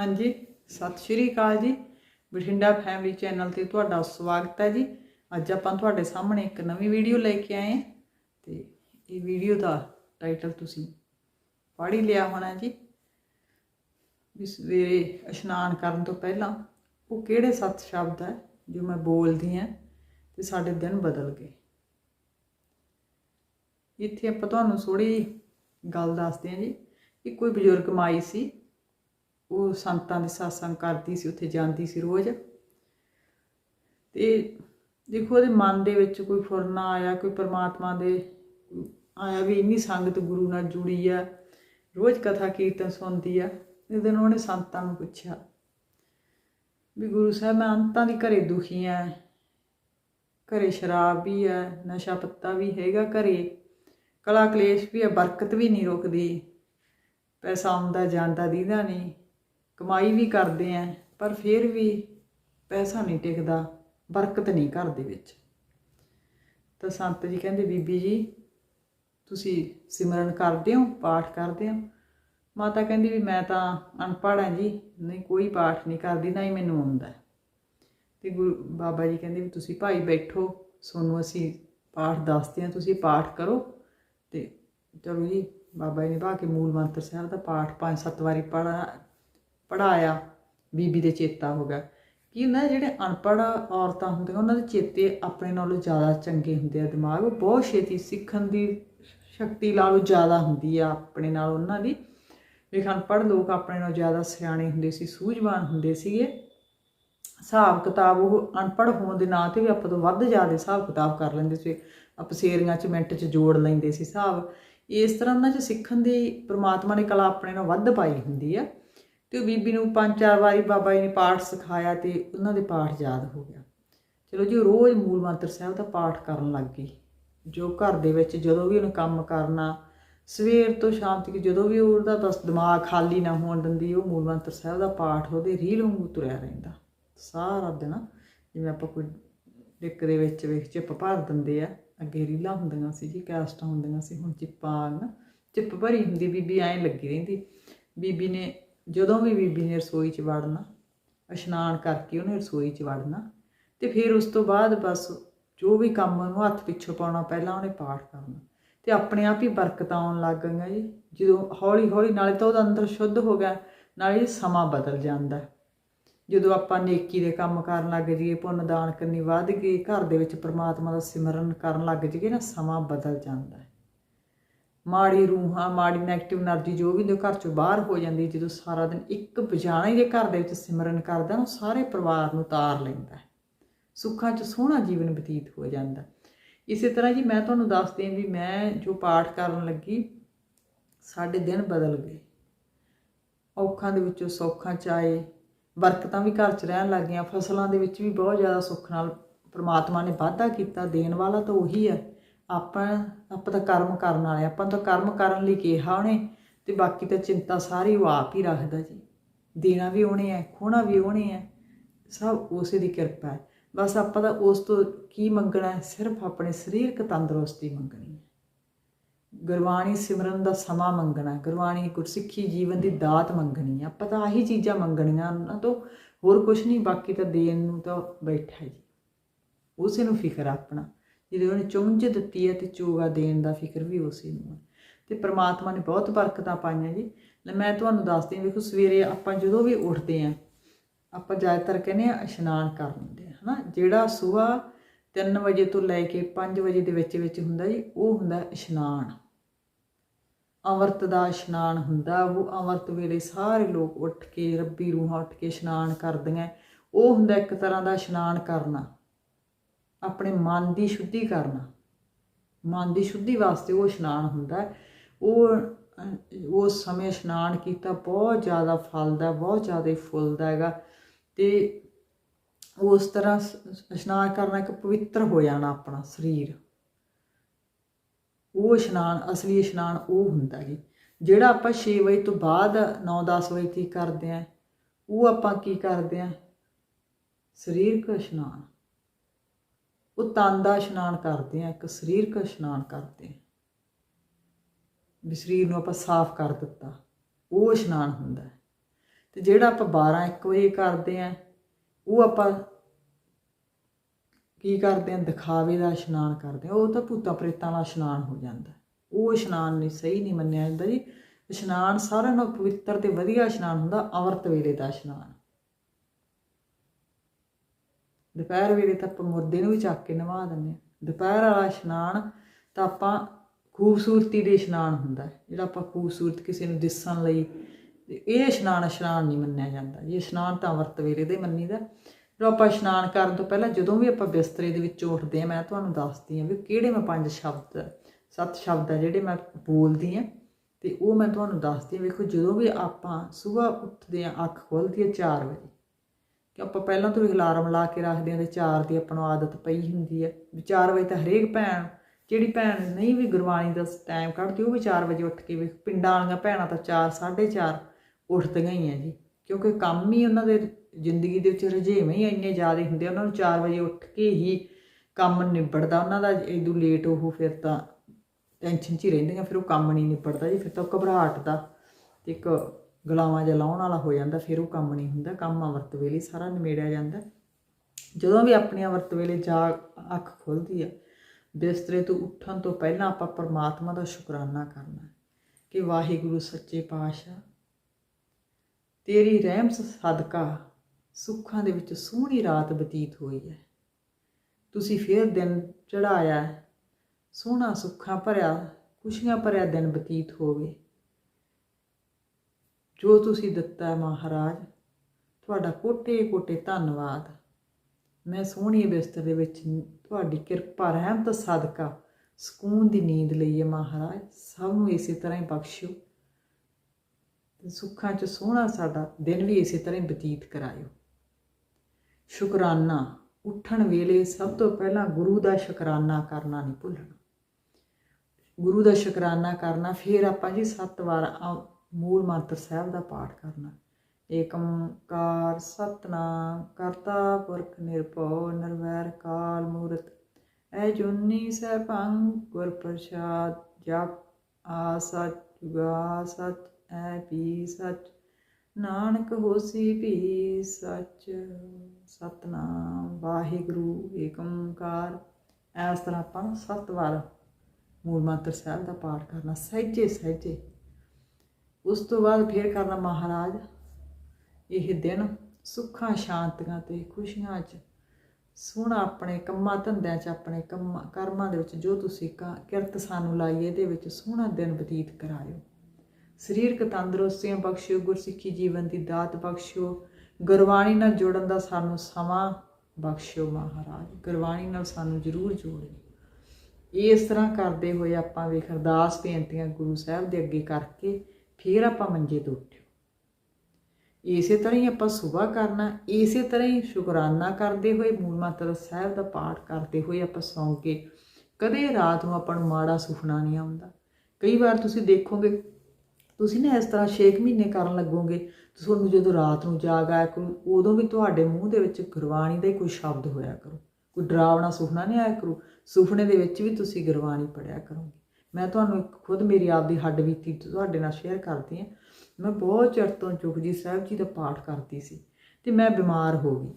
ਹਾਂਜੀ, ਸਤਿ ਸ਼੍ਰੀ ਅਕਾਲ ਜੀ। ਬਠਿੰਡਾ ਫੈਮਿਲੀ ਚੈਨਲ ਤੇ ਤੁਹਾਡਾ ਸਵਾਗਤ ਹੈ ਜੀ। ਅੱਜ ਆਪਾਂ ਤੁਹਾਡੇ ਸਾਹਮਣੇ ਇੱਕ ਨਵੀਂ ਵੀਡੀਓ ਲੈ ਕੇ ਆਏ ਹਾਂ ਤੇ ਇਹ ਵੀਡੀਓ ਦਾ ਟਾਈਟਲ ਤੁਸੀਂ ਪੜ੍ਹ ਹੀ ਲਿਆ ਹੋਣਾ ਜੀ। ਵੀ ਸਵੇਰੇ ਇਸ਼ਨਾਨ ਕਰਨ ਤੋਂ ਪਹਿਲਾਂ ਉਹ ਕਿਹੜੇ ਸੱਤ ਸ਼ਬਦ ਹੈ ਜੋ ਮੈਂ ਬੋਲਦੀ ਹਾਂ ਤੇ ਸਾਡੇ ਦਿਨ ਬਦਲ ਗਏ। ਇੱਥੇ ਆਪਾਂ ਤੁਹਾਨੂੰ ਥੋੜੀ ਗੱਲ ਦੱਸਦੇ ਹਾਂ ਜੀ। ਕਿ ਕੋਈ ਬਜ਼ੁਰਗ ਮਾਈ ਸੀ ਉਹ ਸੰਤਾਂ ਦੇ satsang ਕਰਦੀ ਸੀ, ਉੱਥੇ ਜਾਂਦੀ ਸੀ ਰੋਜ਼। ਤੇ ਦੇਖੋ ਉਹਦੇ ਮਨ ਦੇ ਵਿੱਚ ਕੋਈ ਫੁਰਨਾ ਆਇਆ, ਕੋਈ ਪਰਮਾਤਮਾ ਦੇ ਆਇਆ ਵੀ ਇੰਨੀ ਸੰਗਤ ਗੁਰੂ ਨਾਲ ਜੁੜੀ ਆ, ਰੋਜ਼ ਕਥਾ ਕੀਰਤਨ ਸੁਣਦੀ ਆ। ਇੱਕ ਦਿਨ ਉਹਨੇ ਸੰਤਾਂ ਨੂੰ ਪੁੱਛਿਆ ਵੀ ਗੁਰੂ ਸਾਹਿਬ, ਮੈਂ ਅੰਤਾਂ ਦੀ ਘਰੇ ਦੁਖੀ ਆ, ਘਰੇ ਸ਼ਰਾਬ ਵੀ ਆ, ਨਸ਼ਾ ਪੱਤਾ ਵੀ ਹੈਗਾ ਘਰੇ, ਕਲਾ ਕਲੇਸ਼ ਵੀ ਆ, ਬਰਕਤ ਵੀ ਨਹੀਂ ਰੁਕਦੀ, ਪੈਸਾ ਆਉਂਦਾ ਜਾਂਦਾ, ਦੀਦਾ ਨਹੀਂ। ਕਮਾਈ ਵੀ ਕਰਦੇ ਆ ਪਰ ਫਿਰ ਵੀ ਪੈਸਾ ਨਹੀਂ ਟਿਕਦਾ, ਬਰਕਤ ਨਹੀਂ ਘਰ ਦੇ ਵਿੱਚ। ਤਾਂ ਸੰਤ ਜੀ ਕਹਿੰਦੇ, ਬੀਬੀ ਜੀ, ਤੁਸੀਂ ਸਿਮਰਨ ਕਰਦੇ ਹੋ, ਪਾਠ ਕਰਦੇ ਹੋ? ਮਾਤਾ ਕਹਿੰਦੀ ਵੀ ਮੈਂ ਤਾਂ ਅਨਪੜ੍ਹ ਹਾਂ ਜੀ, ਨਹੀਂ, ਕੋਈ ਪਾਠ ਨਹੀਂ ਕਰਦੀ, ਨਾ ਹੀ ਮੈਨੂੰ ਆਉਂਦਾ। ਹੈ। ਤੇ ਗੁਰੂ, ਬਾਬਾ ਜੀ ਕਹਿੰਦੇ ਵੀ ਤੁਸੀਂ ਭਾਈ ਬੈਠੋ ਸੋਨੂੰ ਅਸੀਂ ਪਾਠ ਦੱਸਦੇ ਹਾਂ, ਤੁਸੀਂ ਪਾਠ ਕਰੋ। ਤੇ ਚਲੋ ਜੀ, ਬਾਬਾ ਜੀ ਨੇ ਬਾ ਕੇ ਮੂਲ ਮੰਤਰ ਸਾਹਿਬ ਦਾ ਪਾਠ ਪੰਜ ਸੱਤ ਵਾਰੀ ਪੜਾ ਪੜਾਇਆ ਬੀਬੀ ਦੇ ਚੇਤਾ ਹੋ ਗਿਆ। ਕਿ ਨਾ ਜਿਹੜੇ ਅਨਪੜ੍ਹ ਔਰਤਾਂ ਹੁੰਦੀਆਂ, ਉਹਨਾਂ ਦੇ ਚੇਤੇ ਆਪਣੇ ਨਾਲੋਂ ਜ਼ਿਆਦਾ ਚੰਗੇ ਹੁੰਦੇ ਆ ਦਿਮਾਗ। ਉਹ ਬਹੁਤ ਛੇਤੀ ਸਿੱਖਣ ਦੀ ਸ਼ਕਤੀ ਨਾਲੋਂ ਜ਼ਿਆਦਾ ਹੁੰਦੀ ਆ ਆਪਣੇ ਨਾਲ। ਉਹਨਾਂ ਦੀ ਵੇਖ, ਅਨਪੜ੍ਹ ਲੋਕ ਆਪਣੇ ਨਾਲੋਂ ਜ਼ਿਆਦਾ ਸਿਆਣੇ ਹੁੰਦੇ ਸੀ, ਸੂਝਵਾਨ ਹੁੰਦੇ ਸੀਗੇ। ਹਿਸਾਬ ਕਿਤਾਬ, ਉਹ ਅਨਪੜ੍ਹ ਹੋਣ ਦੇ ਨਾਂ ਤੇ ਵੀ ਆਪਾਂ ਤੋਂ ਵੱਧ ਜ਼ਿਆਦਾ ਹਿਸਾਬ ਕਿਤਾਬ ਕਰ ਲੈਂਦੇ ਸੀ। ਅਪਸੇਰੀਆਂ ਚ, ਮਿੰਟ ਚ ਜੋੜ ਲੈਂਦੇ ਸੀ ਹਿਸਾਬ। ਇਸ ਤਰ੍ਹਾਂ ਉਹਨਾਂ ਚ ਸਿੱਖਣ ਦੀ ਪ੍ਰਮਾਤਮਾ ਨੇ ਕਲਾ ਆਪਣੇ ਨਾਲ ਵੱਧ ਪਾਈ ਹੁੰਦੀ ਆ। ਤੇ ਉਹ ਬੀਬੀ ਨੂੰ ਪੰਜ ਚਾਰ ਵਾਰੀ ਬਾਬਾ ਜੀ ਨੇ ਪਾਠ ਸਿਖਾਇਆ ਤੇ ਉਹਨਾਂ ਦੇ ਪਾਠ ਯਾਦ ਹੋ ਗਿਆ। ਚਲੋ ਜੀ, ਉਹ ਰੋਜ਼ ਮੂਲ ਮੰਤਰ ਸਾਹਿਬ ਦਾ ਪਾਠ ਕਰਨ ਲੱਗ ਗਈ। ਜੋ ਘਰ ਦੇ ਵਿੱਚ ਜਦੋਂ ਵੀ ਉਹਨੇ ਕੰਮ ਕਰਨਾ, ਸਵੇਰ ਤੋਂ ਸ਼ਾਮ ਤੱਕ ਜਦੋਂ ਵੀ ਉਹਦਾ ਬਸ ਦਿਮਾਗ ਖਾਲੀ ਨਾ ਹੋਣ ਦਿੰਦੀ, ਉਹ ਮੂਲ ਮੰਤਰ ਸਾਹਿਬ ਦਾ ਪਾਠ ਉਹਦੇ ਰੀਲ ਵਾਂਗੂ ਤੁਰਿਆ ਰਹਿੰਦਾ। ਸਾਰਾ ਦਿਨ ਜਿਵੇਂ ਆਪਾਂ ਕੋਈ ਡਿੱਕ ਦੇ ਵਿੱਚ ਵੇਖ ਚਿੱਪ ਭਰ ਦਿੰਦੇ ਆ, ਅੱਗੇ ਰੀਲਾਂ ਹੁੰਦੀਆਂ ਸੀ ਜੀ ਕੈਸਟਾਂ ਹੁੰਦੀਆਂ ਸੀ, ਹੁਣ ਚਿੱਪਾਂ ਆ ਗਈਆਂ ਚਿੱਪ ਭਰੀ ਹੁੰਦੀ, ਬੀਬੀ ਐਂ ਲੱਗੀ ਰਹਿੰਦੀ। ਬੀਬੀ ਨੇ ਜਦੋਂ ਵੀ ਬੀਬੀ ਨੇ ਰਸੋਈ 'ਚ ਵੜਨਾ, ਇਸ਼ਨਾਨ ਕਰਕੇ ਉਹਨੇ ਰਸੋਈ 'ਚ ਵੜਨਾ ਤੇ ਫਿਰ ਉਸ ਤੋਂ ਬਾਅਦ ਬਸ ਜੋ ਵੀ ਕੰਮ ਉਹਨੂੰ ਹੱਥ ਪਿੱਛੋਂ ਪਾਉਣਾ, ਪਹਿਲਾਂ ਉਹਨੇ ਪਾਠ ਕਰਨਾ। ਤੇ ਆਪਣੇ ਆਪ ਹੀ ਬਰਕਤਾਂ ਆਉਣ ਲੱਗ ਗਈਆਂ ਜੀ। ਜਦੋਂ ਹੌਲੀ ਹੌਲੀ ਨਾਲੇ ਤਾਂ ਉਹਦਾ ਅੰਦਰ ਸ਼ੁੱਧ ਹੋ ਗਿਆ, ਨਾਲੇ ਸਮਾਂ ਬਦਲ ਜਾਂਦਾ। ਜਦੋਂ ਆਪਾਂ ਨੇਕੀ ਦੇ ਕੰਮ ਕਰਨ ਲੱਗ ਜਾਈਏ ਪੁੰਨ ਦਾਨ ਕਰਨੀ ਵੱਧ ਗਈ, ਘਰ ਦੇ ਵਿੱਚ ਪ੍ਰਮਾਤਮਾ ਦਾ ਸਿਮਰਨ ਕਰਨ ਲੱਗ ਜਾਈਏ ਨਾ, ਸਮਾਂ ਬਦਲ ਜਾਂਦਾ। ਮਾੜੀ ਰੂਹਾਂ, ਮਾੜੀ ਨੈਗੇਟਿਵ એનર્ਜੀ ਜੋ ਵੀ ਦੇ ਘਰ ਚੋਂ ਬਾਹਰ ਹੋ ਜਾਂਦੀ, ਜਦੋਂ ਸਾਰਾ ਦਿਨ ਇੱਕ ਬਜਾਣਾ ਹੀ ਜੇ ਘਰ ਦੇ ਵਿੱਚ ਸਿਮਰਨ ਕਰਦਾ ਉਹ ਸਾਰੇ ਪਰਿਵਾਰ ਨੂੰ ਤਾਰ ਲੈਂਦਾ ਸੁੱਖਾਂ 'ਚ ਸੋਹਣਾ ਜੀਵਨ ਬਤੀਤ ਹੋ ਜਾਂਦਾ। ਇਸੇ ਤਰ੍ਹਾਂ ਜੀ ਮੈਂ ਤੁਹਾਨੂੰ ਦੱਸਦੀ ਹਾਂ ਵੀ ਮੈਂ ਜੋ ਪਾਠ ਕਰਨ ਲੱਗੀ, ਸਾਡੇ ਦਿਨ ਬਦਲ ਗਏ। ਔਖਾਂ ਦੇ ਵਿੱਚੋਂ ਸੌਖਾਂ ਚ ਆਏ ਬਰਕਤਾਂ ਵੀ ਘਰ 'ਚ ਰਹਿਣ ਲੱਗ ਗਈਆਂ, ਫਸਲਾਂ ਦੇ ਵਿੱਚ ਵੀ ਬਹੁਤ ਜ਼ਿਆਦਾ ਸੁੱਖ ਨਾਲ ਪਰਮਾਤਮਾ ਨੇ ਵਾਅਦਾ ਕੀਤਾ, ਦੇਣ ਵਾਲਾ ਤਾਂ ਉਹੀ ਹੈ। ਆਪਾਂ ਆਪਾਂ ਤਾਂ ਕਰਮ ਕਰਨ ਵਾਲੇ ਆਪਾਂ ਤਾਂ ਕਰਮ ਕਰਨ ਲਈ ਕਿਹਾ ਉਹਨੇ, ਤੇ ਬਾਕੀ ਤਾਂ ਚਿੰਤਾ ਸਾਰੀ ਉਹ ਆਪ ਹੀ ਰੱਖਦਾ ਜੀ। ਦੇਣਾ ਵੀ ਉਹਨੇ ਹੈ ਖੋਣਾ ਵੀ ਉਹਨੇ ਹੈ ਸਭ ਉਸੇ ਦੀ ਕਿਰਪਾ ਹੈ। ਬਸ ਆਪਾਂ ਤਾਂ ਉਸ ਤੋਂ ਕੀ ਮੰਗਣਾ ਹੈ ਸਿਰਫ ਆਪਣੇ ਸਰੀਰਕ ਤੰਦਰੁਸਤੀ ਮੰਗਣੀ ਹੈ। ਗੁਰਬਾਣੀ ਸਿਮਰਨ ਦਾ ਸਮਾਂ ਮੰਗਣਾ, ਗੁਰਬਾਣੀ ਗੁਰਸਿੱਖੀ ਜੀਵਨ ਦੀ ਦਾਤ ਮੰਗਣੀ ਆ ਆਪਾਂ ਤਾਂ ਆਹੀ ਚੀਜ਼ਾਂ ਮੰਗਣੀਆਂ ਉਹਨਾਂ ਤੋਂ, ਹੋਰ ਕੁਝ ਨਹੀਂ, ਬਾਕੀ ਤਾਂ ਦੇਣ ਨੂੰ ਤਾਂ ਬੈਠਾ ਜੀ। ਉਸੇ ਨੂੰ ਫਿਕਰ ਆਪਣਾ। ਜਿਹਦੇ ਉਹਨੇ ਚੁੰਝ ਦਿੱਤੀ ਹੈ ਤੇ ਚੋਗਾ ਦੇਣ ਦਾ ਫਿਕਰ ਵੀ ਉਸੇ ਨੂੰ ਤੇ ਪ੍ਰਮਾਤਮਾ ਨੇ ਬਹੁਤ ਬਰਕਤਾਂ ਪਾਈਆਂ ਜੀ। ਮੈਂ ਤੁਹਾਨੂੰ ਦੱਸਦੀ ਹਾਂ, ਵੇਖੋ ਸਵੇਰੇ ਆਪਾਂ ਜਦੋਂ ਵੀ ਉੱਠਦੇ ਆਂ ਆਪਾਂ ਜ਼ਿਆਦਾਤਰ ਕਹਿੰਦੇ ਆ ਇਸ਼ਨਾਨ ਕਰ ਲੈਂਦੇ ਆ ਹਨਾ? ਜਿਹੜਾ ਸਵੇਰ 3 ਵਜੇ ਤੋਂ ਲੈ ਕੇ 5 ਵਜੇ ਦੇ ਵਿੱਚ ਵਿੱਚ ਹੁੰਦਾ ਜੀ, ਉਹ ਹੁੰਦਾ ਇਸ਼ਨਾਨ। ਅੰਮ੍ਰਿਤ ਦਾ ਇਸ਼ਨਾਨ ਹੁੰਦਾ, ਉਹ ਅੰਮ੍ਰਿਤ ਵੇਲੇ ਸਾਰੇ ਲੋਕ ਉੱਠ ਕੇ, ਰੱਬੀ ਰੂਹਾਂ ਉੱਠ ਕੇ ਇਸ਼ਨਾਨ ਕਰਦੀਆਂ। ਉਹ ਹੁੰਦਾ ਇੱਕ ਤਰ੍ਹਾਂ ਦਾ ਇਸ਼ਨਾਨ ਕਰਨਾ। ਆਪਣੇ ਮਨ ਦੀ ਸ਼ੁੱਧੀ ਕਰਨਾ। ਮਨ ਦੀ ਸ਼ੁੱਧੀ ਵਾਸਤੇ ਉਹ ਇਸ਼ਨਾਨ ਹੁੰਦਾ ਉਹ ਉਸ ਸਮੇਂ ਇਸ਼ਨਾਨ ਕੀਤਾ ਬਹੁਤ ਜ਼ਿਆਦਾ ਫਲਦਾ ਬਹੁਤ ਜ਼ਿਆਦਾ ਫੁੱਲਦਾ ਹੈਗਾ ਤੇ ਉਸ ਤਰ੍ਹਾਂ ਸ- ਇਸ਼ਨਾਨ ਕਰਨਾ ਇੱਕ ਪਵਿੱਤਰ ਹੋ ਜਾਣਾ ਆਪਣਾ ਸਰੀਰ। ਉਹ ਇਸ਼ਨਾਨ, ਅਸਲੀ ਇਸ਼ਨਾਨ ਉਹ ਹੁੰਦਾ ਜੀ ਜਿਹੜਾ ਆਪਾਂ 6 ਵਜੇ ਤੋਂ ਬਾਅਦ 9-10 ਵਜੇ ਤੱਕ ਕਰਦੇ ਆਂ ਉਹ ਆਪਾਂ ਕੀ ਕਰਦੇ ਆਂ ਸਰੀਰਕ ਇਸ਼ਨਾਨ। ਉਹ ਤਨ ਦਾ ਇਸ਼ਨਾਨ ਕਰਦੇ ਆਂ, ਇੱਕ ਸਰੀਰਕ ਇਸ਼ਨਾਨ ਕਰਦੇ ਆਂ। ਵੀ ਸਰੀਰ ਨੂੰ ਆਪਾਂ ਸਾਫ਼ ਕਰ ਦਿੱਤਾ, ਉਹ ਇਸ਼ਨਾਨ ਹੁੰਦਾ ਹੈ। ਤੇ ਜਿਹੜਾ ਆਪਾਂ 12 1 ਵਜੇ ਕਰਦੇ ਆ, ਉਹ ਆਪਾਂ ਕੀ ਕਰਦੇ ਆ, ਦਿਖਾਵੇ ਦਾ ਇਸ਼ਨਾਨ ਕਰਦੇ ਆ। ਉਹ ਤਾਂ ਭੂਤਾਂ ਪ੍ਰੇਤਾਂ ਦਾ ਇਸ਼ਨਾਨ ਹੋ ਜਾਂਦਾ ਉਹ ਇਸ਼ਨਾਨ ਨਹੀਂ, ਸਹੀ ਨਹੀਂ ਮੰਨਿਆ ਜਾਂਦਾ ਜੀ। ਇਸ਼ਨਾਨ ਸਾਰਿਆਂ ਨਾਲੋਂ ਪਵਿੱਤਰ ਤੇ ਵਧੀਆ ਇਸ਼ਨਾਨ ਹੁੰਦਾ, ਅੰਮ੍ਰਿਤ ਵੇਲੇ ਦਾ ਇਸ਼ਨਾਨ। ਦੁਪਹਿਰ ਵੇਲੇ ਤਾਂ ਆਪਾਂ ਮੁਰਦੇ ਨੂੰ ਵੀ ਚੱਕ ਕੇ ਨਵਾ ਦਿੰਦੇ ਆ ਦੁਪਹਿਰ ਵਾਲਾ ਇਸ਼ਨਾਨ ਤਾਂ ਆਪਾਂ ਖੂਬਸੂਰਤੀ ਦੇ ਇਸ਼ਨਾਨ ਹੁੰਦਾ ਜਿਹੜਾ ਆਪਾਂ ਖੂਬਸੂਰਤ ਕਿਸੇ ਨੂੰ ਦਿਸਣ ਲਈ ਇਹ ਇਸ਼ਨਾਨ ਇਸ਼ਨਾਨ ਨਹੀਂ ਮੰਨਿਆ ਜਾਂਦਾ। ਜੀ ਇਸ਼ਨਾਨ ਤਾਂ ਅੰਮ੍ਰਿਤ ਵੇਲੇ ਦੇ ਮੰਨੀਦਾ ਜਦੋਂ ਆਪਾਂ ਇਸ਼ਨਾਨ ਕਰਨ ਤੋਂ ਪਹਿਲਾਂ ਜਦੋਂ ਵੀ ਆਪਾਂ ਬਿਸਤਰੇ ਦੇ ਵਿੱਚੋਂ ਉੱਠਦੇ ਆ ਮੈਂ ਤੁਹਾਨੂੰ ਦੱਸਦੀ ਆ ਵੀ ਕਿਹੜੇ ਮੈਂ ਪੰਜ ਸ਼ਬਦ, ਸੱਤ ਸ਼ਬਦ ਆ ਜਿਹੜੇ ਮੈਂ ਬੋਲਦੀ ਆ ਤੇ ਉਹ ਮੈਂ ਤੁਹਾਨੂੰ ਦੱਸਦੀ ਆ ਵੇਖੋ ਜਦੋਂ ਵੀ ਆਪਾਂ ਸਵੇਰ ਉੱਠਦੇ ਆ ਅੱਖ ਖੁੱਲਦੀ ਆ 4 ਵਜੇ। ਕਿ ਆਪਾਂ ਪਹਿਲਾਂ ਤੋਂ ਵੀ ਅਲਾਰਮ ਲਾ ਕੇ ਰੱਖਦੇ ਆਂ ਤੇ 4 ਦੀ ਆਪਾਂ ਨੂੰ ਆਦਤ ਪਈ ਹੁੰਦੀ ਹੈ ਵੀ 4 ਵਜੇ ਤਾਂ ਹਰੇਕ ਭੈਣ, ਜਿਹੜੀ ਭੈਣ ਨਹੀਂ ਵੀ ਗੁਰਬਾਣੀ ਦਾ ਟਾਈਮ ਕੱਢਦੀ, ਉਹ ਵੀ 4 ਵਜੇ ਉੱਠ ਕੇ ਵੀ ਪਿੰਡਾਂ ਵਾਲੀਆਂ ਭੈਣਾਂ ਤਾਂ 4 4:30 ਉੱਠਦੀਆਂ ਹੀ ਆ ਜੀ। ਕਿਉਂਕਿ ਕੰਮ ਹੀ ਉਹਨਾਂ ਦੇ ਜ਼ਿੰਦਗੀ ਦੇ ਵਿੱਚ ਰੁਝੇਵੇਂ ਹੀ ਇੰਨੇ ਜ਼ਿਆਦਾ ਹੁੰਦੇ ਉਹਨਾਂ ਨੂੰ 4 ਵਜੇ ਉੱਠ ਕੇ ਹੀ ਕੰਮ ਨਿਬੜਦਾ। ਉਹਨਾਂ ਦਾ ਇਦੋਂ ਲੇਟ ਉਹ ਫਿਰ ਤਾਂ ਟੈਨਸ਼ਨ 'ਚ ਹੀ ਰਹਿੰਦੀਆਂ, ਫਿਰ ਉਹ ਕੰਮ ਨਹੀਂ ਨਿਬੜਦਾ ਜੀ, ਫਿਰ ਤਾਂ ਉਹ ਘਬਰਾਹਟ ਦਾ ਤੇ ਇੱਕ ਗਲਾਵਾਂ ਜਿਹਾ ਲਾਉਣ ਵਾਲਾ ਹੋ ਜਾਂਦਾ, ਫਿਰ ਉਹ ਕੰਮ ਨਹੀਂ ਹੁੰਦਾ, ਕੰਮ ਆ ਵਰਤ ਵੇਲੇ ਸਾਰਾ ਨਿਮੇੜਿਆ ਜਾਂਦਾ। ਜਦੋਂ ਵੀ ਆਪਣੀਆਂ ਵਰਤ ਵੇਲੇ ਜਾਗ ਅੱਖ ਖੁੱਲਦੀ ਆ, ਬਿਸਤਰੇ ਤੋਂ ਉੱਠਣ ਤੋਂ ਪਹਿਲਾਂ ਆਪਾਂ ਪਰਮਾਤਮਾ ਦਾ ਸ਼ੁਕਰਾਨਾ ਕਰਨਾ ਕਿ ਵਾਹਿਗੁਰੂ ਸੱਚੇ ਪਾਤਸ਼ਾਹ, ਤੇਰੀ ਰਹਿਮਤ ਸਦਕਾ ਸੁੱਖਾਂ ਦੇ ਵਿੱਚ ਸੋਹਣੀ ਰਾਤ ਬਤੀਤ ਹੋਈ ਹੈ। ਤੁਸੀਂ ਫਿਰ ਦਿਨ ਚੜਾਇਆ ਸੋਹਣਾ ਸੁੱਖਾਂ ਭਰਿਆ, ਖੁਸ਼ੀਆਂ ਭਰਿਆ ਦਿਨ ਬਤੀਤ ਹੋਵੇ। ਜੋ ਤੁਸੀਂ ਦਿੱਤਾ ਮਹਾਰਾਜ, ਤੁਹਾਡਾ ਕੋਟੇ ਕੋਟੇ ਧੰਨਵਾਦ। ਮੈਂ ਸੋਹਣੀ ਬਿਸਤਰ ਦੇ ਵਿੱਚ ਤੁਹਾਡੀ ਕਿਰਪਾ ਰਹਿਮਤ ਸਦਕਾ ਸਕੂਨ ਦੀ ਨੀਂਦ ਲਈ ਹੈ ਮਹਾਰਾਜ। ਸਭ ਨੂੰ ਇਸੇ ਤਰ੍ਹਾਂ ਹੀ ਬਖਸ਼ਿਓ ਤੇ ਸੁੱਖਾਂ 'ਚ ਸੋਹਣਾ ਸਾਡਾ ਦਿਨ ਵੀ ਇਸੇ ਤਰ੍ਹਾਂ ਹੀ ਬਤੀਤ ਕਰਾਇਓ। ਸ਼ੁਕਰਾਨਾ, ਉੱਠਣ ਵੇਲੇ ਸਭ ਤੋਂ ਪਹਿਲਾਂ ਗੁਰੂ ਦਾ ਸ਼ੁਕਰਾਨਾ ਕਰਨਾ ਨਹੀਂ ਭੁੱਲਣਾ। ਗੁਰੂ ਦਾ ਸ਼ੁਕਰਾਨਾ ਕਰਨਾ, ਫਿਰ ਆਪਾਂ ਜੀ ਸੱਤ ਵਾਰ ਆ- ਮੂਲ ਮੰਤਰ ਸਾਹਿਬ ਦਾ ਪਾਠ ਕਰਨਾ। ਏਕ ਓੰਕਾਰ ਸਤਨਾਮ, ਕਰਤਾ ਪੁਰਖ ਨਿਰਭਉ, ਨਿਰਵੈਰ ਕਾਲ ਮੂਰਤ। ਐ ਜੁਨੀ ਸੈਭੰ ਗੁਰ ਪ੍ਰਸਾਦ, ਜਪ ਆ ਸਚ, ਜੁਗਾ ਸਚ, ਐ ਪੀ ਸਚ। ਨਾਨਕ ਹੋਸੀ ਭੀ ਸਚ, ਸਤਨਾਮ ਵਾਹਿਗੁਰੂ ਏਕ ਓੰਕਾਰ ਇਸ ਤਰ੍ਹਾਂ ਆਪਾਂ ਨੂੰ ਸੱਤ ਵਾਰ ਮੂਲ ਮੰਤਰ ਸਾਹਿਬ ਦਾ ਪਾਠ ਕਰਨਾ। ਸਹਿਜੇ ਸਹਿਜੇ। ਉਸ ਤੋਂ ਬਾਅਦ ਫੇਰ ਕਰਨਾ ਮਹਾਰਾਜ। ਇਹ ਦਿਨ ਸੁੱਖਾਂ, ਸ਼ਾਂਤੀਆਂ ਤੇ ਖੁਸ਼ੀਆਂ 'ਚ ਸੋਹਣਾ ਆਪਣੇ ਕੰਮਾਂ, ਧੰਦਿਆਂ 'ਚ ਆਪਣੇ ਕੰਮਾਂ, ਕਰਮਾਂ ਦੇ ਵਿੱਚ ਜੋ ਤੁਸੀਂ ਕ- ਕਿਰਤ ਸਾਨੂੰ ਲਾਈ, ਇਹਦੇ ਵਿੱਚ ਸੋਹਣਾ ਦਿਨ ਬਤੀਤ ਕਰਾਇਓ। ਸਰੀਰਕ ਤੰਦਰੁਸਤੀਆਂ ਬਖਸ਼ਿਓ, ਗੁਰਸਿੱਖੀ ਜੀਵਨ ਦੀ ਦਾਤ ਬਖਸ਼ਿਓ, ਗੁਰਬਾਣੀ ਨਾਲ ਜੁੜਨ ਦਾ ਸਾਨੂੰ ਸਮਾਂ ਬਖਸ਼ਿਓ ਮਹਾਰਾਜ। ਗੁਰਬਾਣੀ ਨਾਲ ਸਾਨੂੰ ਜ਼ਰੂਰ ਜੋੜਿਓ। ਇਸ ਤਰ੍ਹਾਂ ਕਰਦੇ ਹੋਏ ਆਪਾਂ ਵੇਖ ਅਰਦਾਸ ਬੇਨਤੀਆਂ ਗੁਰੂ ਸਾਹਿਬ ਦੇ ਅੱਗੇ ਕਰਕੇ ਫਿਰ ਆਪਾਂ ਮੰਜੇ ਤੋਂ ਉੱਠਿਓ। ਇਸੇ ਤਰ੍ਹਾਂ ਹੀ ਆਪਾਂ ਸੁਬਾਹ ਕਰਨਾ, ਇਸੇ ਤਰ੍ਹਾਂ ਹੀ ਸ਼ੁਕਰਾਨਾ ਕਰਦੇ ਹੋਏ, ਮੂਲ ਮੰਤਰ ਸਾਹਿਬ ਦਾ ਪਾਠ ਕਰਦੇ ਹੋਏ ਆਪਾਂ ਸੌਂ ਕੇ, ਕਦੇ ਰਾਤ ਨੂੰ ਆਪਾਂ ਨੂੰ ਮਾੜਾ ਸੁਪਨਾ ਨਹੀਂ ਆਉਂਦਾ। ਕਈ ਵਾਰ ਤੁਸੀਂ ਦੇਖੋਗੇ, ਤੁਸੀਂ ਨਾ ਇਸ ਤਰ੍ਹਾਂ 6 ਮਹੀਨੇ ਕਰਨ ਲੱਗੋਗੇ, ਤੁਹਾਨੂੰ ਜਦੋਂ ਰਾਤ ਨੂੰ ਜਾਗ ਆਇਆ ਕਰੂ, ਉਦੋਂ ਵੀ ਤੁਹਾਡੇ ਮੂੰਹ ਦੇ ਵਿੱਚ ਗੁਰਬਾਣੀ ਦਾ ਹੀ ਕੋਈ ਸ਼ਬਦ ਹੋਇਆ ਕਰੂ। ਕੋਈ ਡਰਾਵਣਾ ਸੁਪਨਾ ਨਹੀਂ ਆਇਆ ਕਰੂ ਸੁਪਨੇ ਦੇ ਵਿੱਚ ਵੀ ਤੁਸੀਂ ਗੁਰਬਾਣੀ ਪੜਿਆ ਕਰੋਗੇ। ਮੈਂ ਤੁਹਾਨੂੰ ਇੱਕ ਖੁਦ ਮੇਰੀ ਆਪ ਦੀ ਹੱਡ ਬੀਤੀ ਤੁਹਾਡੇ ਨਾਲ ਸ਼ੇਅਰ ਕਰਦੀ ਹਾਂ। ਮੈਂ ਬਹੁਤ ਚਿਰ ਤੋਂ ਜੁਗਜੀ ਸਾਹਿਬ ਜੀ ਦਾ ਪਾਠ ਕਰਦੀ ਸੀ ਤੇ ਮੈਂ ਬਿਮਾਰ ਹੋ ਗਈ।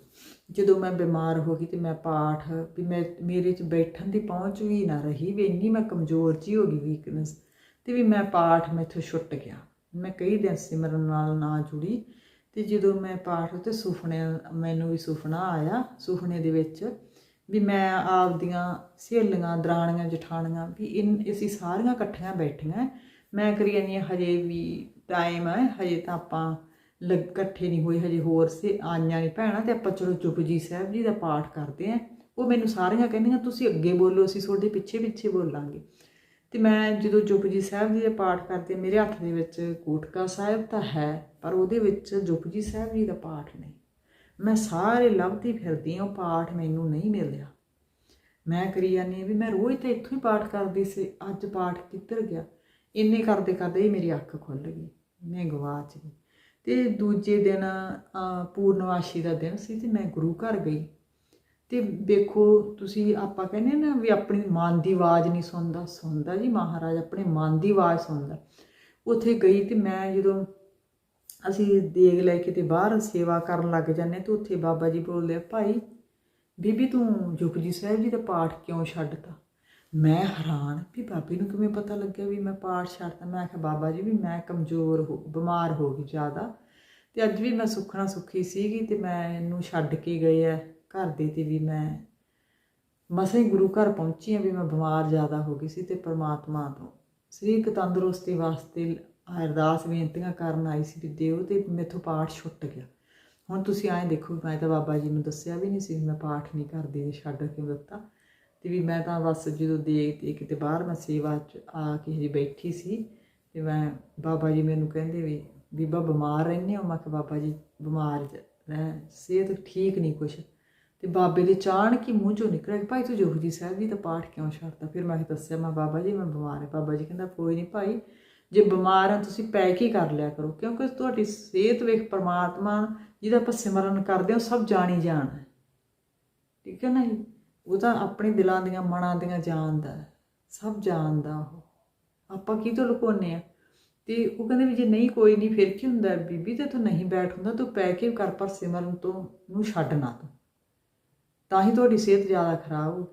ਜਦੋਂ ਮੈਂ ਬਿਮਾਰ ਹੋ ਗਈ ਤੇ ਮੈਂ ਪਾਠ ਵੀ ਮੈਂ ਮੇਰੇ 'ਚ ਬੈਠਣ ਦੀ ਪਹੁੰਚ ਵੀ ਨਾ ਰਹੀ ਵੀ ਇੰਨੀ ਮੈਂ ਕਮਜ਼ੋਰ ਜੀ ਹੋ ਗਈ ਵੀਕਨੈਸ ਤੇ ਵੀ ਮੈਂ ਪਾਠ ਮੈਥੋਂ ਛੁੱਟ ਗਿਆ। ਮੈਂ ਕਈ ਦਿਨ ਸਿਮਰਨ ਨਾਲ ਨਾ ਜੁੜੀ ਤੇ ਜਦੋਂ ਮੈਂ ਪਾਠ ਤੇ ਸੁਪਨੇ ਮੈਨੂੰ ਵੀ ਸੁਪਨਾ ਆਇਆ ਸੁਪਨੇ ਦੇ ਵਿੱਚ ਵੀ ਮੈਂ ਆਪਦੀਆਂ ਸਹੇਲੀਆਂ, ਦਰਾਣੀਆਂ, ਜਠਾਣੀਆਂ ਵੀ ਇਨ, ਅਸੀਂ ਸਾਰੀਆਂ ਇਕੱਠੀਆਂ ਬੈਠੀਆਂ। ਮੈਂ ਕਰੀ ਜਾਂਦੀ ਹਾਂ, ਹਜੇ ਵੀ ਟਾਈਮ ਹੈ, ਹਜੇ ਤਾਂ ਆਪਾਂ ਲੱਗ, ਇਕੱਠੇ ਨਹੀਂ ਹੋਏ, ਹਜੇ ਹੋਰ ਸੇ ਆਈਆਂ ਨਹੀਂ ਭੈਣਾਂ ਤੇ ਆਪਾਂ ਚਲੋ ਜੁਪਜੀ ਸਾਹਿਬ ਜੀ ਦਾ ਪਾਠ ਕਰਦੇ ਆਂ ਉਹ ਮੈਨੂੰ ਸਾਰੀਆਂ ਕਹਿੰਦੀਆਂ, ਤੁਸੀਂ ਅੱਗੇ ਬੋਲੋ, ਅਸੀਂ ਤੁਹਾਡੇ ਪਿੱਛੇ ਪਿੱਛੇ ਬੋਲਾਂਗੇ। ਤੇ ਮੈਂ ਜਦੋਂ ਜੁਪਜੀ ਸਾਹਿਬ ਜੀ ਦਾ ਪਾਠ ਕਰਦੇ, ਮੇਰੇ ਹੱਥ ਦੇ ਵਿੱਚ ਕੋਟਕਾ ਸਾਹਿਬ ਤਾਂ ਹੈ, ਪਰ ਉਹਦੇ ਵਿੱਚ ਜੁਪਜੀ ਸਾਹਿਬ ਜੀ ਦਾ ਪਾਠ ਨਹੀਂ। ਮੈਂ ਸਾਰੇ ਲੱਭਦੀ ਫਿਰਦੀ ਹਾਂ, ਉਹ ਪਾਠ ਮੈਨੂੰ ਨਹੀਂ ਮਿਲਿਆ। ਮੈਂ ਕਰੀ ਜਾਂਦੀ ਹਾਂ ਵੀ ਮੈਂ ਰੋਜ਼ ਤਾਂ ਇੱਥੋਂ ਹੀ ਪਾਠ ਕਰਦੀ ਸੀ, ਅੱਜ ਪਾਠ ਕਿੱਧਰ ਗਿਆ? ਇੰਨੇ ਕਰਦੇ ਕਰਦੇ ਹੀ ਮੇਰੀ ਅੱਖ ਖੁੱਲ ਗਈ ਮੈਂ ਗਵਾਚ ਗਈ। ਤੇ ਦੂਜੇ ਦਿਨ ਪੂਰਨਵਾਸ਼ੀ ਦਾ ਦਿਨ ਸੀ ਤੇ ਮੈਂ ਗੁਰੂ ਘਰ ਗਈ। ਤੇ ਵੇਖੋ ਤੁਸੀਂ ਆਪਾਂ ਕਹਿੰਦੇ ਨਾ ਵੀ ਆਪਣੀ ਮਨ ਦੀ ਆਵਾਜ਼ ਨਹੀਂ ਸੁਣਦਾ ਸੁਣਦਾ ਜੀ ਮਹਾਰਾਜ, ਆਪਣੇ ਮਨ ਦੀ ਆਵਾਜ਼ ਸੁਣਦਾ। ਉੱਥੇ ਗਈ ਤੇ ਮੈਂ ਜਦੋਂ ਅਸੀਂ ਦੇਗ ਲੈ ਕੇ ਤੇ ਬਾਹਰ ਸੇਵਾ ਕਰਨ ਲੱਗ ਜਾਂਦੇ ਤੇ ਉੱਥੇ ਬਾਬਾ ਜੀ ਬੋਲਦੇ ਆ, ਭਾਈ, ਬੀਬੀ ਤੂੰ ਜਪਜੀ ਸਾਹਿਬ ਜੀ ਦਾ ਪਾਠ ਕਿਉਂ ਛੱਡਤਾ? ਮੈਂ ਹੈਰਾਨ ਵੀ ਬਾਬੇ ਨੂੰ ਕਿਵੇਂ ਪਤਾ ਲੱਗਿਆ ਵੀ ਮੈਂ ਪਾਠ ਛੱਡਤਾ? ਮੈਂ ਆਖਿਆ ਬਾਬਾ ਜੀ, ਵੀ ਮੈਂ ਕਮਜ਼ੋਰ ਹੋ, ਬਿਮਾਰ ਹੋ ਗਈ ਜ਼ਿਆਦਾ ਤੇ ਅੱਜ ਵੀ ਮੈਂ ਸੁੱਖਣਾ ਸੁੱਖੀ ਸੀਗੀ ਤੇ ਮੈਂ ਇਹਨੂੰ ਛੱਡ ਕੇ ਗਏ ਆ ਘਰ ਦੇ ਤੇ ਵੀ ਮੈਂ ਮਸੇ ਗੁਰੂ ਘਰ ਪਹੁੰਚੀ ਆ ਵੀ ਮੈਂ ਬਿਮਾਰ ਜ਼ਿਆਦਾ ਹੋ ਗਈ ਸੀ ਤੇ ਪ੍ਰਮਾਤਮਾ ਤੋਂ, ਸਰੀਰਕ ਤੰਦਰੁਸਤੀ ਵਾਸਤੇ ਅਰਦਾਸ ਬੇਨਤੀਆਂ ਕਰਨ ਆਈ ਸੀ ਵੀ ਦਿਓ ਤੇ ਮੇਥੋਂ ਪਾਠ ਛੁੱਟ ਗਿਆ। ਹੁਣ ਤੁਸੀਂ ਐਂ ਦੇਖੋ ਮੈਂ ਤਾਂ ਬਾਬਾ ਜੀ ਨੂੰ ਦੱਸਿਆ ਵੀ ਨਹੀਂ ਸੀ ਵੀ ਮੈਂ ਪਾਠ ਨਹੀਂ ਕਰਦੀ ਛੱਡ ਕੇ ਦਿੱਤਾ। ਤੇ ਵੀ ਮੈਂ ਤਾਂ ਬਸ ਜਦੋਂ ਦੇਖ ਤੇ ਕਿਤੇ ਬਾਹਰ ਮੈਂ ਸੇਵਾ ਚ ਆ ਕੇ ਹਜੇ ਬੈਠੀ ਸੀ ਤੇ ਮੈਂ ਬਾਬਾ ਜੀ ਮੈਨੂੰ ਕਹਿੰਦੇ ਵੀ, ਬੀਬਾ ਬਿਮਾਰ ਰਹਿੰਦੇ ਹੋ? ਮੈਂ ਕਿਹਾ ਬਾਬਾ ਜੀ ਬਿਮਾਰ ਰਹਿ, ਸਿਹਤ ਠੀਕ ਨਹੀਂ ਕੁਛ। ਤੇ ਬਾਬੇ ਦੇ ਚਾਣ ਹੀ ਮੂੰਹ ਚੋਂ ਨਿਕਲਿਆ ਕਿ ਭਾਈ ਤੂੰ ਜੋਗੀ ਸਾਹਿਬ ਜੀ ਦਾ ਪਾਠ ਕਿਉਂ ਛੱਡਦਾ? ਫਿਰ ਮੈਂ ਦੱਸਿਆ, ਮੈਂ ਬਾਬਾ ਜੀ ਮੈਂ ਬਿਮਾਰ ਹਾਂ। ਬਾਬਾ ਜੀ ਕਹਿੰਦਾ, ਕੋਈ ਨਹੀਂ ਭਾਈ ਜੇ ਬਿਮਾਰ ਆ, ਤੁਸੀਂ ਪੈ ਕੇ ਕਰ ਲਿਆ ਕਰੋ, ਕਿਉਂਕਿ ਤੁਹਾਡੀ ਸਿਹਤ ਵੇਖ ਪਰਮਾਤਮਾ ਜਿਹਦਾ ਆਪਾਂ ਸਿਮਰਨ ਕਰਦੇ ਹਾਂ, ਉਹ ਸਭ ਜਾਣੀ ਜਾਣ ਠੀਕ ਹੈ ਨਾ ਜੀ? ਉਹ ਤਾਂ ਆਪਣੇ ਦਿਲਾਂ ਦੀਆਂ, ਮਨਾਂ ਦੀਆਂ ਜਾਣਦਾ ਸਭ ਜਾਣਦਾ ਉਹ। ਆਪਾਂ ਕੀ ਤੋਂ ਲੁਕਾਉਂਦੇ ਆ? ਤੇ ਉਹ ਕਹਿੰਦੇ ਵੀ ਜੇ ਨਹੀਂ, ਕੋਈ ਨਹੀਂ, ਫਿਰ ਕੀ ਹੁੰਦਾ ਬੀਬੀ, ਤੇ ਤੂੰ ਨਹੀਂ ਬੈਠ ਹੁੰਦਾ, ਤੂੰ ਪੈ ਕੇ ਕਰ, ਪਰ ਸਿਮਰਨ ਤੋਂ ਨੂੰ ਛੱਡ ਨਾ ਤੂੰ। ਤਾਂ ਹੀ ਤੁਹਾਡੀ ਸਿਹਤ ਜ਼ਿਆਦਾ ਖਰਾਬ ਹੋ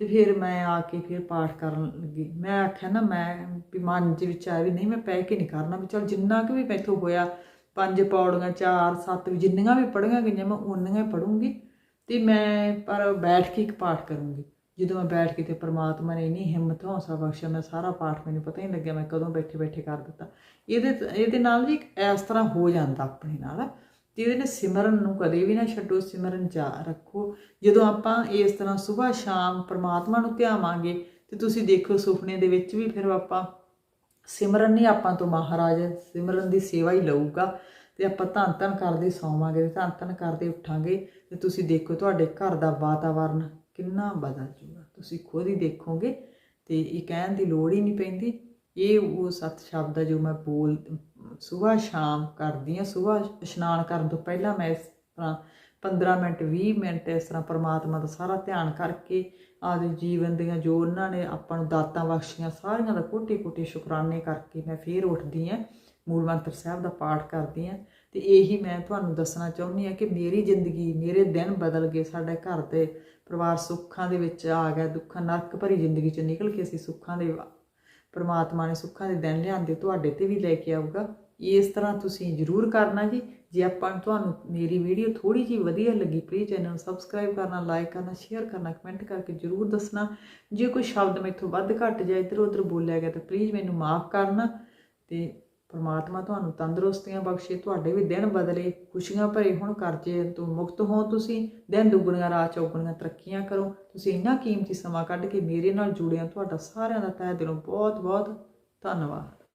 ਤੇ ਫਿਰ ਮੈਂ ਆ ਕੇ ਫਿਰ ਪਾਠ ਕਰਨ ਲੱਗੀ। ਮੈਂ ਆਖਿਆ ਨਾ, ਮੈਂ ਵੀ ਮਨ ਦੇ ਵਿੱਚ ਆਇਆ ਵੀ ਨਹੀਂ, ਮੈਂ ਪੈ ਕੇ ਨਹੀਂ ਕਰਨਾ ਵੀ ਚਲ ਜਿੰਨਾ ਕੁ ਵੀ ਮੈਥੋਂ ਹੋਇਆ, ਪੰਜ ਪੌੜੀਆਂ, ਚਾਰ, ਸੱਤ ਵੀ ਜਿੰਨੀਆਂ ਵੀ ਪੜੀਆਂ ਗਈਆਂ, ਮੈਂ ਉਨੀਆਂ ਹੀ ਪੜੂੰਗੀ ਤੇ ਮੈਂ ਪਰ ਬੈਠ ਕੇ ਇੱਕ ਪਾਠ ਕਰੂੰਗੀ। ਜਦੋਂ ਮੈਂ ਬੈਠ ਕੇ ਤੇ ਪ੍ਰਮਾਤਮਾ ਨੇ ਇੰਨੀ ਹਿੰਮਤ, ਹੌਸਲਾ ਬਖਸ਼ਿਆ, ਮੈਂ ਸਾਰਾ ਪਾਠ ਮੈਨੂੰ ਪਤਾ ਹੀ ਨਹੀਂ ਲੱਗਿਆ ਮੈਂ ਕਦੋਂ ਬੈਠੇ ਬੈਠੇ ਕਰ ਦਿੱਤਾ। ਇਹਦੇ ਇਹਦੇ ਨਾਲ ਜੀ ਇੱਕ ਇਸ ਤਰ੍ਹਾਂ ਹੋ ਜਾਂਦਾ ਆਪਣੇ ਨਾਲ। ਤੇ ਇਹਦੇ ਨੇ ਸਿਮਰਨ ਨੂੰ ਕਦੇ ਵੀ ਨਾ ਛੱਡੋ, ਸਿਮਰਨ ਜਾ ਰੱਖੋ। ਜਦੋਂ ਆਪਾਂ ਇਸ ਤਰ੍ਹਾਂ ਸਵੇਰ ਸ਼ਾਮ ਪ੍ਰਮਾਤਮਾ ਨੂੰ ਧਿਆਵਾਂਗੇ ਤੇ ਤੁਸੀਂ ਦੇਖੋ ਸੁਪਨੇ ਦੇ ਵਿੱਚ ਵੀ ਫਿਰ ਆਪਾਂ ਸਿਮਰਨ ਨਹੀਂ ਆਪਾਂ ਤੋਂ ਮਹਾਰਾਜ, ਸਿਮਰਨ ਦੀ ਸੇਵਾ ਹੀ ਲਊਗਾ। ਤੇ ਆਪਾਂ ਧੰਨ ਧੰਨ ਕਰਦੇ ਸੌਵਾਂਗੇ ਤੇ ਧੰਨ ਧੰਨ ਕਰਦੇ ਉੱਠਾਂਗੇ ਤੇ ਤੁਸੀਂ ਦੇਖੋ ਤੁਹਾਡੇ ਘਰ ਦਾ ਵਾਤਾਵਰਨ ਕਿੰਨਾ ਬਦਲ ਜੂਗਾ। ਤੁਸੀਂ ਖੁਦ ਹੀ ਦੇਖੋਗੇ ਤੇ ਇਹ ਕਹਿਣ ਦੀ ਲੋੜ ਹੀ ਨਹੀਂ ਪੈਂਦੀ। ਇਹ ਉਹ ਸੱਤ ਸ਼ਬਦ ਆ ਜੋ ਮੈਂ ਬੋਲ ਸਵੇਰ ਸ਼ਾਮ ਕਰਦੀ ਆ ਸਵੇਰ ਇਸ਼ਨਾਨ ਕਰਨ ਤੋਂ ਪਹਿਲਾਂ ਮੈਂ ਇਸ ਤਰ੍ਹਾਂ 15 ਮਿੰਟ 20 ਮਿੰਟ ਇਸ ਤਰ੍ਹਾਂ ਪਰਮਾਤਮਾ ਦਾ ਸਾਰਾ ਧਿਆਨ ਕਰਕੇ ਆਪਦੇ ਜੀਵਨ ਦੀਆਂ ਜੋ ਉਹਨਾਂ ਨੇ ਆਪਾਂ ਨੂੰ ਦਾਤਾਂ ਬਖਸ਼ੀਆਂ, ਸਾਰੀਆਂ ਦਾ ਕੋਟੇ ਕੋਟੇ ਸ਼ੁਕਰਾਨੇ ਕਰਕੇ ਮੈਂ ਫੇਰ ਉੱਠਦੀ ਆ ਮੂਲ ਮੰਤਰ ਸਾਹਿਬ ਦਾ ਪਾਠ ਕਰਦੀ ਆ ਤੇ ਇਹੀ ਮੈਂ ਤੁਹਾਨੂੰ ਦੱਸਣਾ ਚਾਹੁੰਦੀ ਆ ਕਿ ਮੇਰੀ ਜ਼ਿੰਦਗੀ, ਮੇਰੇ ਦਿਨ ਬਦਲ ਗਏ, ਸਾਡੇ ਘਰ ਦੇ ਪਰਿਵਾਰ ਸੁੱਖਾਂ ਦੇ ਵਿੱਚ ਆ ਗਿਆ, ਦੁੱਖਾਂ, ਨਰਕ ਭਰੀ ਜ਼ਿੰਦਗੀ ਚੋਂ ਨਿਕਲ ਕੇ ਅਸੀਂ ਸੁੱਖਾਂ ਦੇ ਪਰਮਾਤਮਾ ਨੇ ਸੁੱਖਾਂ ਦੇ ਦਿਨ ਲਿਆਂਦੇ, ਤੁਹਾਡੇ ਤੇ ਵੀ ਲੈ ਕੇ ਆਊਗਾ। ਇਸ ਤਰ੍ਹਾਂ ਤੁਸੀਂ ਜ਼ਰੂਰ ਕਰਨਾ ਜੀ। ਜੇ ਆਪਾਂ ਤੁਹਾਨੂੰ ਮੇਰੀ ਵੀਡੀਓ ਥੋੜੀ ਜਿਹੀ ਵਧੀਆ ਲੱਗੀ ਪਲੀਜ਼ ਚੈਨਲ ਨੂੰ ਸਬਸਕ੍ਰਾਈਬ ਕਰਨਾ ਲਾਈਕ ਕਰਨਾ ਸ਼ੇਅਰ ਕਰਨਾ ਕਮੈਂਟ ਕਰਕੇ ਜ਼ਰੂਰ ਦੱਸਣਾ। ਜੇ ਕੋਈ ਸ਼ਬਦ ਮੈਥੋਂ ਵੱਧ ਘੱਟ ਜਾਂ ਇੱਧਰ ਉੱਧਰ ਬੋਲਿਆ ਗਿਆ, ਤਾਂ ਪਲੀਜ਼ ਮੈਨੂੰ ਮਾਫ ਕਰਨਾ। ਤੇ ਪਰਮਾਤਮਾ ਤੁਹਾਨੂੰ ਤੰਦਰੁਸਤੀਆਂ ਬਖਸ਼ੇ, ਤੁਹਾਡੇ ਵੀ ਦਿਨ ਬਦਲੇ, ਖੁਸ਼ੀਆਂ ਭਰੇ ਹੁਣ ਕਰਜ਼ੇ ਤੋਂ ਮੁਕਤ ਹੋ ਤੁਸੀਂ, ਦਿਨ ਦੁੱਗਣੀਆਂ, ਰਾਤ ਚੌਗਣੀਆਂ, ਤਰੱਕੀਆਂ ਕਰੋ। ਤੁਸੀਂ ਇੰਨਾ ਕੀਮਤੀ ਸਮਾਂ ਕੱਢ ਕੇ ਮੇਰੇ ਨਾਲ ਜੁੜਿਆ, ਤੁਹਾਡਾ ਸਾਰਿਆਂ ਦਾ ਤਹਿ ਦਿਲੋਂ ਬਹੁਤ ਬਹੁਤ ਧੰਨਵਾਦ।